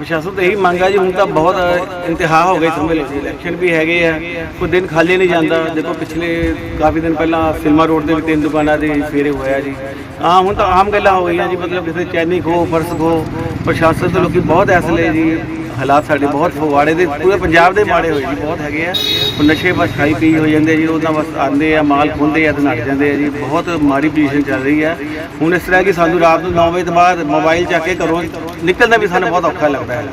ਪ੍ਰਸ਼ਾਸਨ ਤੋਂ ਇਹੀ ਮੰਗ ਹੈ ਜੀ, ਹੁਣ ਤਾਂ ਬਹੁਤ ਇੰਤਹਾ ਹੋ ਗਈ ਸਮਝ ਲਓ ਇਲੈਕਸ਼ਨ ਵੀ ਹੈਗੇ ਆ, ਕੋਈ ਦਿਨ ਖਾਲੀ ਨਹੀਂ ਜਾਂਦਾ। ਦੇਖੋ, ਪਿਛਲੇ ਕਾਫੀ ਦਿਨ ਪਹਿਲਾਂ ਫਿਲਮਾ ਰੋਡ ਦੇ ਵੀ ਤਿੰਨ ਦੁਕਾਨਾਂ ਦੇ ਫੇਰੇ ਹੋਇਆ ਜੀ। ਆ ਹੁਣ ਤਾਂ ਆਮ ਗੱਲਾਂ ਹੋ ਗਈਆਂ ਜੀ, ਮਤਲਬ ਕਿਸੇ ਚੈਨੀ ਖੋ, ਫਰਸ ਖੋ, ਪ੍ਰਸ਼ਾਸਨ ਤੋਂ ਲੋਕੀ ਬਹੁਤ ਐਸਲੇ ਜੀ। ਹਾਲਾਤ ਸਾਡੇ ਬਹੁਤ ਫਗਵਾੜੇ ਦੇ, ਪੂਰੇ ਪੰਜਾਬ ਦੇ ਮਾੜੇ ਹੋਏ ਜੀ, ਬਹੁਤ ਹੈਗੇ ਆ। ਉਹ ਨਸ਼ੇ ਬਸ ਖਾਈ ਪੀ ਹੋ ਜਾਂਦੇ ਜੀ ਉਹਨਾਂ ਬਸ ਆਉਂਦੇ ਆ, ਮਾਲ ਖੁੰਦੇ ਆ ਤੇ ਨੱਟ ਜਾਂਦੇ ਆ ਜੀ, ਬਹੁਤ ਮਾੜੀ ਪੋਜੀਸ਼ਨ ਚੱਲ ਰਹੀ ਹੈ ਹੁਣ ਇਸ ਤਰ੍ਹਾਂ ਕਿ ਸਾਨੂੰ ਰਾਤ ਨੂੰ 9 ਵਜੇ ਤੋਂ ਬਾਅਦ ਮੋਬਾਈਲ ਚੱਕ ਕੇ ਘਰੋਂ ਨਿਕਲਣਾ ਵੀ ਸਾਨੂੰ ਬਹੁਤ ਔਖਾ ਲੱਗਦਾ ਹੈ।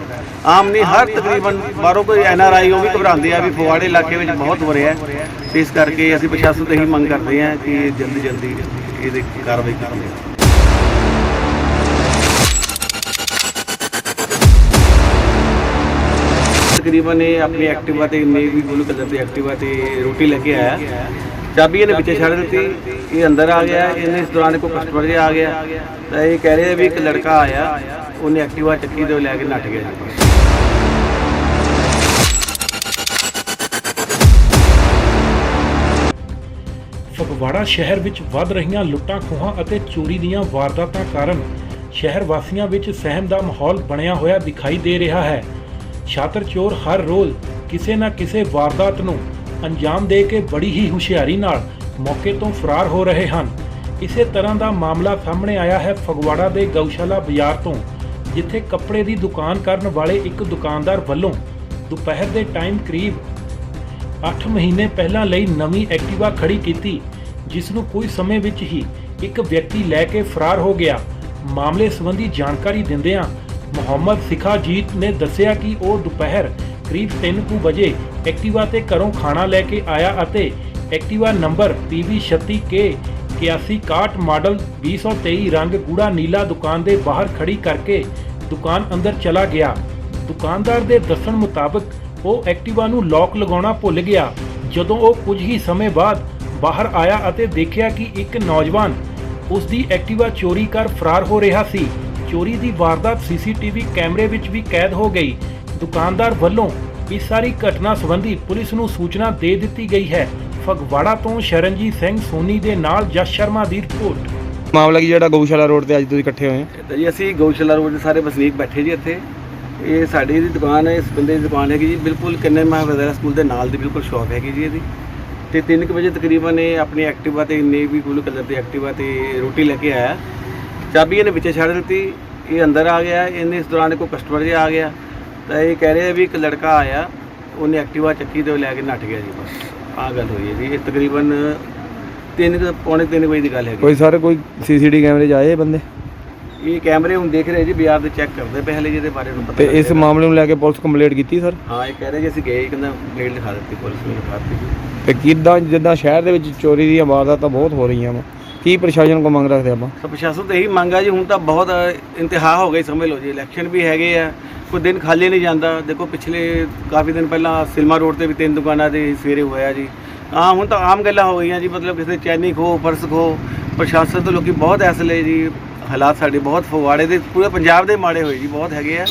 ਆਮ ਨਹੀਂ, ਹਰ ਤਕਰੀਬਨ ਬਾਹਰੋਂ ਕੋਈ ਐਨ ਆਰ ਆਈ ਉਹ ਵੀ ਘਬਰਾਉਂਦੇ ਆ ਵੀ ਫਗਵਾੜੇ ਇਲਾਕੇ ਵਿੱਚ ਬਹੁਤ ਹੋ ਰਿਹਾ ਹੈ। ਤੇ ਇਸ ਕਰਕੇ ਅਸੀਂ ਪ੍ਰਸ਼ਾਸਨ ਤੋਂ ਇਹੀ ਮੰਗ ਕਰਦੇ ਹਾਂ ਕਿ ਜਲਦੀ ਜਲਦੀ ਇਹਦੇ ਕਾਰਵਾਈ ਕਰਨ। ਤਕਰੀਬਨ ਇਹ ਆਪਣੀ ਐਕਟਿਵਾ ਤੇ ਨੇਵੀ ਬਲੂ ਕਲਰ ਦੀ ਐਕਟਿਵਾ ਤੇ ਰੋਟੀ ਲੈ ਕੇ ਆਇਆ। ਚਾਬੀ ਇਹਨੇ ਪਿੱਛੇ ਛੱਡ ਦਿੱਤੀ। ਇਹ ਅੰਦਰ ਆ ਗਿਆ। ਇਹਨੇ ਇਸ ਦੌਰਾਨ ਕੋਈ ਕਸਟਮਰ ਜਿਹਾ ਆ ਗਿਆ। ਤਾਂ ਇਹ ਕਹਿ ਰਿਹਾ ਵੀ ਇੱਕ ਲੜਕਾ ਆਇਆ। ਉਹਨੇ ਐਕਟਿਵਾ ਚੱਕੀ ਤੇ ਲੈ ਕੇ ਨੱਠ ਗਿਆ। ਫਗਵਾੜਾ ਸ਼ਹਿਰ ਵਿੱਚ ਵੱਧ ਰਹੀਆਂ ਲੁੱਟਾਂ, ਖੋਹਾਂ ਅਤੇ ਚੋਰੀ ਦੀਆਂ ਵਾਰਦਾਤਾਂ ਕਾਰਨ ਸ਼ਹਿਰ ਵਾਸੀਆਂ ਵਿੱਚ ਸਹਿਮ ਦਾ ਮਾਹੌਲ ਬਣਿਆ ਹੋਇਆ ਦਿਖਾਈ ਦੇ ਰਿਹਾ ਹੈ। ਛਾਤਰ ਚੋਰ ਹਰ ਰੋਜ਼ ਕਿਸੇ ਨਾ ਕਿਸੇ ਵਾਰਦਾਤ ਨੂੰ ਅੰਜਾਮ ਦੇ ਕੇ ਬੜੀ ਹੀ ਹੁਸ਼ਿਆਰੀ ਨਾਲ ਮੌਕੇ ਤੋਂ ਫਰਾਰ ਹੋ ਰਹੇ ਹਨ। ਇਸੇ ਤਰ੍ਹਾਂ ਦਾ ਮਾਮਲਾ ਸਾਹਮਣੇ ਆਇਆ ਹੈ ਫਗਵਾੜਾ ਦੇ ਗਊਸ਼ਾਲਾ ਬਾਜ਼ਾਰ ਤੋਂ, ਜਿੱਥੇ ਕੱਪੜੇ ਦੀ ਦੁਕਾਨ ਕਰਨ ਵਾਲੇ ਇੱਕ ਦੁਕਾਨਦਾਰ ਵੱਲੋਂ ਦੁਪਹਿਰ ਦੇ ਟਾਈਮ ਕਰੀਬ 8 ਮਹੀਨੇ ਪਹਿਲਾਂ ਲਈ ਨਵੀਂ ਐਕਟਿਵਾ ਖੜੀ ਕੀਤੀ, ਜਿਸ ਨੂੰ ਕੁਝ ਸਮੇਂ ਵਿੱਚ ਹੀ ਇੱਕ ਵਿਅਕਤੀ ਲੈ ਕੇ ਫਰਾਰ ਹੋ ਗਿਆ। ਮਾਮਲੇ ਸੰਬੰਧੀ ਜਾਣਕਾਰੀ ਦਿੰਦਿਆਂ ਮੁਹੰਮਦ ਸਿਖਾਜੀਤ ਨੇ ਦੱਸਿਆ ਕਿ ਉਹ ਦੁਪਹਿਰ ਕਰੀਬ 3 ਕੁ ਵਜੇ ਐਕਟਿਵਾ ਤੇ ਘਰੋਂ ਖਾਣਾ ਲੈ ਕੇ ਆਇਆ ਅਤੇ ਐਕਟਿਵਾ ਨੰਬਰ PV36K 8161 ਮਾਡਲ 2023 ਰੰਗ ਗੂੜਾ ਨੀਲਾ ਦੁਕਾਨ ਦੇ ਬਾਹਰ ਖੜੀ ਕਰਕੇ ਦੁਕਾਨ ਅੰਦਰ ਚਲਾ ਗਿਆ। ਦੁਕਾਨਦਾਰ ਦੇ ਦੱਸਣ ਮੁਤਾਬਕ, ਉਹ ਐਕਟਿਵਾ ਨੂੰ ਲੋਕ ਲਗਾਉਣਾ ਭੁੱਲ ਗਿਆ। ਜਦੋਂ ਉਹ ਕੁਝ ਹੀ ਸਮੇਂ ਬਾਅਦ ਬਾਹਰ ਆਇਆ ਅਤੇ ਦੇਖਿਆ ਕਿ ਇੱਕ ਨੌਜਵਾਨ ਉਸ ਦੀ ਐਕਟਿਵਾ ਚੋਰੀ ਕਰ ਫਰਾਰ ਹੋ ਰਿਹਾ ਸੀ। ਚੋਰੀ ਦੀ ਵਾਰਦਾਤ ਸੀਸੀਟੀਵੀ ਕੈਮਰੇ ਵਿੱਚ ਵੀ ਕੈਦ ਹੋ ਗਈ। ਦੁਕਾਨਦਾਰ ਵੱਲੋਂ ਇਸ ਸਾਰੀ ਘਟਨਾ ਸੰਬੰਧੀ ਪੁਲਿਸ ਨੂੰ ਸੂਚਨਾ ਦੇ ਦਿੱਤੀ ਗਈ ਹੈ। ਫਗਵਾੜਾ ਤੋਂ ਸ਼ਰਨਜੀਤ ਸਿੰਘ ਸੋਨੀ ਦੇ ਨਾਲ ਜਸ ਸ਼ਰਮਾ ਦੀ ਰਿਪੋਰਟ। ਮਾਮਲਾ ਕੀ ਜਿਹੜਾ ਗਊਸ਼ਾਲਾ ਰੋਡ ਤੇ ਅੱਜ ਤੁਸੀਂ ਇਕੱਠੇ ਹੋਏ ਆ ਤਾਂ ਜੀ ਅਸੀਂ ਗਊਸ਼ਾਲਾ ਰੋਡ ਦੇ ਸਾਰੇ ਵਸਨੀਕ ਬੈਠੇ ਜੀ ਇੱਥੇ। ਇਹ ਸਾਡੀ ਦੀ ਦੁਕਾਨ ਹੈ ਇਸ ਬੰਦੇ ਦੀ ਦੁਕਾਨ ਹੈਗੀ ਜੀ। ਬਿਲਕੁਲ ਕਿੰਨੇ ਮਹਾਵਿਦਿਆਲਾ ਸਕੂਲ ਦੇ ਨਾਲ ਦੀ ਬਿਲਕੁਲ ਸ਼ਾਪ ਹੈਗੀ ਜੀ ਇਹਦੀ। ਤੇ 3 ਵਜੇ ਤਕਰੀਬਨ ਇਹ ਆਪਣੀ ਐਕਟਿਵਾ ਤੇ ਨੇਵੀ ਬਲੂ ਕਲਰ ਦੀ ਐਕਟਿਵਾ ਤੇ ਰੋਟੀ ਲੈ ਕੇ ਆਇਆ। ਚਾਬੀ ਇਹਨੇ ਪਿੱਛੇ ਛੱਡ ਦਿੱਤੀ ਇਹ ਅੰਦਰ ਆ ਗਿਆ ਇਹਨੇ ਇਸ ਦੌਰਾਨ ਕੋਈ ਕਸਟਮਰ ਜਿਹਾ ਆ ਗਿਆ ਤਾਂ ਇਹ ਕਹਿ ਰਿਹਾ ਵੀ ਇੱਕ ਲੜਕਾ ਆਇਆ ਉਹਨੇ ਐਕਟਿਵਾ ਚੱਕੀ ਤੇ ਉਹ ਲੈ ਕੇ ਨੱਠ ਗਿਆ ਜੀ ਬਸ। ਆਹ ਗੱਲ ਹੋਈ ਹੈ ਜੀ ਇਹ ਤਕਰੀਬਨ 3 ਪੌਣੇ 3 ਵਜੇ ਦੀ ਗੱਲ ਹੈਗੀ। ਕੋਈ ਸਰ ਕੋਈ ਸੀਸੀਟੀ ਕੈਮਰੇ 'ਚ ਆਏ ਇਹ ਬੰਦੇ? ਇਹ ਕੈਮਰੇ ਹੁਣ ਦੇਖ ਰਹੇ ਜੀ ਬਾਜ਼ਾਰ ਦੇ ਚੈੱਕ ਕਰਦੇ ਪਏ ਹਲੇ ਜਿਹਦੇ ਬਾਰੇ ਨੂੰ ਪਤਾ ਤੇ ਲੱਗੇਗਾ। ਇਸ ਮਾਮਲੇ ਨੂੰ ਲੈ ਕੇ ਪੁਲਿਸ ਕੰਪਲੇਂਟ ਕੀਤੀ ਸਰ? ਹਾਂ ਇਹ ਕਹਿ ਰਹੇ ਜੀ ਅਸੀਂ ਗਏ ਕਹਿੰਦਾ ਪਲੇਟ ਲਿਖਾ ਦਿੱਤੀ ਪੁਲਿਸ ਨੇ ਲਿਖਾ ਦਿੱਤੀ ਜੀ। ਤੇ ਕਿੱਦਾਂ ਜਿੱਦਾਂ ਸ਼ਹਿਰ ਦੇ ਵਿੱਚ ਚੋਰੀ ਦੀਆਂ ਵਾਰਦਾਤਾਂ ਬਹੁਤ ਹੋ ਰਹੀਆਂ ਵਾ। ਕੀ ਪ੍ਰਸ਼ਾਸਨ ਕੋ ਮੰਗ ਰੱਖਦੇ ਆਪਾਂ? ਤਾਂ ਪ੍ਰਸ਼ਾਸਨ ਤੋਂ ਇਹੀ ਮੰਗ ਆ ਜੀ, ਹੁਣ ਤਾਂ ਬਹੁਤ ਇੰਤਹਾ ਹੋ ਗਈ ਸਮਝ ਲਓ ਜੀ ਇਲੈਕਸ਼ਨ ਵੀ ਹੈਗੇ ਆ, ਕੋਈ ਦਿਨ ਖਾਲੀ ਨਹੀਂ ਜਾਂਦਾ। ਦੇਖੋ ਪਿਛਲੇ ਕਾਫੀ ਦਿਨ ਪਹਿਲਾਂ ਸਿਲਮਾ ਰੋਡ ਤੇ ਵੀ ਤਿੰਨ ਦੁਕਾਨਾਂ ਦੇ ਸਵੇਰੇ ਹੋਇਆ ਜੀ। ਹਾਂ, ਹੁਣ ਤਾਂ ਆਮ ਗੱਲਾਂ ਹੋ ਗਈਆਂ ਜੀ, ਮਤਲਬ ਕਿਸੇ ਚੈਨੀ ਖੋ ਪਰਸ ਖੋ, ਪ੍ਰਸ਼ਾਸਨ ਤੋਂ ਲੋਕੀ ਬਹੁਤ ਐਸਲੇ ਜੀ, ਹਾਲਾਤ ਸਾਡੇ ਬਹੁਤ ਫਗਵਾੜੇ ਦੇ, ਪੂਰੇ ਪੰਜਾਬ ਦੇ ਮਾੜੇ ਹੋਏ ਜੀ, ਬਹੁਤ ਹੈਗੇ ਆ।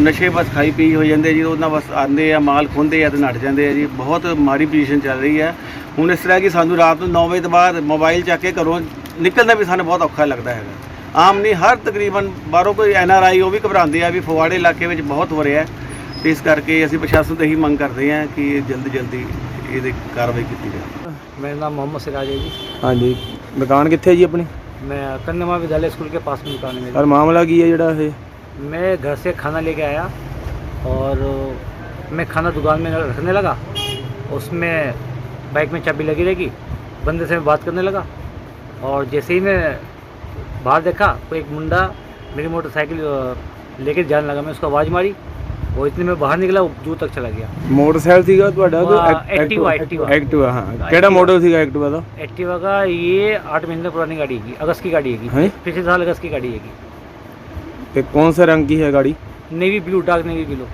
ਨਸ਼ੇ ਬਸ ਖਾਈ ਪੀ ਹੋ ਜਾਂਦੇ ਜੀ, ਉਹਨਾਂ ਬਸ ਆਉਂਦੇ ਆ, ਮਾਲ ਖੁੰਦੇ ਆ ਤੇ ਨੱਠ ਜਾਂਦੇ ਆ ਜੀ, ਬਹੁਤ ਮਾੜੀ ਪੋਜੀਸ਼ਨ ਚੱਲ ਰਹੀ ਹੈ ਹੁਣ ਇਸ ਤਰ੍ਹਾਂ ਕਿ ਸਾਨੂੰ ਰਾਤ ਨੂੰ 9 ਵਜੇ ਤੋਂ ਬਾਅਦ ਮੋਬਾਈਲ ਚੱਕ ਕੇ ਘਰੋਂ ਨਿਕਲਣਾ ਵੀ ਸਾਨੂੰ ਬਹੁਤ ਔਖਾ ਲੱਗਦਾ ਹੈਗਾ ਆਮ ਨਹੀਂ ਹਰ ਤਕਰੀਬਨ ਬਾਹਰੋਂ ਕੋਈ ਐਨ ਆਰ ਆਈ ਉਹ ਵੀ ਘਬਰਾਉਂਦੇ ਆ ਵੀ ਫਗਵਾੜੇ ਇਲਾਕੇ ਵਿੱਚ ਬਹੁਤ ਹੋ ਰਿਹਾ ਹੈ ਤੇ ਇਸ ਕਰਕੇ ਅਸੀਂ ਪ੍ਰਸ਼ਾਸਨ ਤੋਂ ਇਹੀ ਮੰਗ ਕਰਦੇ ਹਾਂ ਕਿ ਜਲਦੀ ਜਲਦੀ ਇਹਦੀ ਕਾਰਵਾਈ ਕੀਤੀ ਜਾਵੇ मेरा नाम मोहम्मद सिराज है जी ਹਾਂਜੀ ਦੁਕਾਨ ਕਿੱਥੇ ਹੈ ਜੀ ਆਪਣੀ मैं कन्या विद्यालय स्कूल के पास में दुकान है ਸਰ ਮਾਮਲਾ ਕੀ ਹੈ ਜਿਹੜਾ ਇਹ मेरी मैं घर से खाना लेके आया और अ, मैं खाना दुकान में रखने लगा उसमें बाइक में चाबी लगी रहेगी बंदे से मैं बात करने लगा और जैसे ही मैं बाहर देखा तो एक मुंडा मेरी मोटरसाइकिल लेकर जाने लगा। मैं उसको आवाज़ मारी और इतने में बाहर निकला दूर तक चला गया। मोटरसाइकिल थी ਤੁਹਾਡਾ तो एक्टिवा एक्टिवा एक्टिवा हाँ। ਕਿਹੜਾ ਮਾਡਲ ਸੀਗਾ ਐਕਟਿਵਾ एक्टिवा का ये आठ महीने पुरानी गाड़ी है अगस्त की गाड़ी है? पिछले साल अगस्त की गाड़ी है कौन ਕੌਣ रंग की है गाड़ी? Navy blue dark navy blue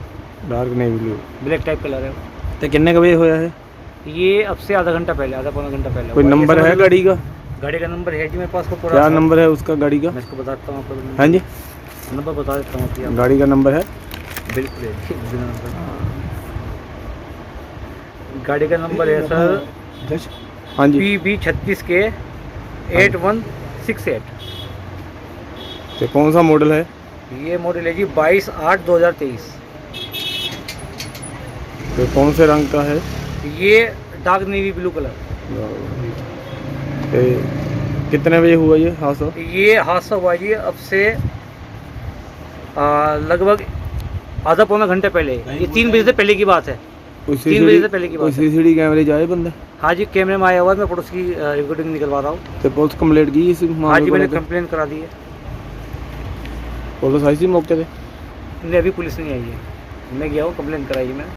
dark navy blue black type colour है। तो कितने का ਵਜੇ होया है? ये अब से आधा घंटा पहले आधा पौना घंटा पहले कोई नंबर है मतलब गाड़ी का? गाड़ी का नंबर है जी मेरे पास को पूरा क्या नंबर है उसका गाड़ी का? मैं इसको बताता हूँ आपको। हाँ जी। नंबर बता देता हूँ आपको। गाड़ी का नंबर है? बिल्कुल है। गाड़ी का नंबर है सर हाँ जी। पी बी छत्तीस के एट वन सिक्स एट। तो कौन सा मॉडल है? ये मॉडल है जी बाईस आठ दो हज़ार तेईस। तो कौन से रंग का है? ये डार्क नेवी ब्लू कलर। तो कितने बजे हुआ ये हादसा? ये हादसा हुआ जी अब से लगभग आधा पौना घंटे पहले। ये तीन बजे से पहले की बात है। तीन बजे से पहले की बात है। सीसीटीवी कैमरे जाए बंदे? हाँ जी कैमरे में आया हुआ है मैं पड़ोस की रिकॉर्डिंग निकलवा रहा हूँ। तो पुलिस कंप्लेंट की इस हाँ जी मैंने? कंप्लेन करा दी है। पुलिस आई थी मौके पे? नहीं अभी पुलिस नहीं आई है। मैं गया हूँ कंप्लेन कराई है मैंने।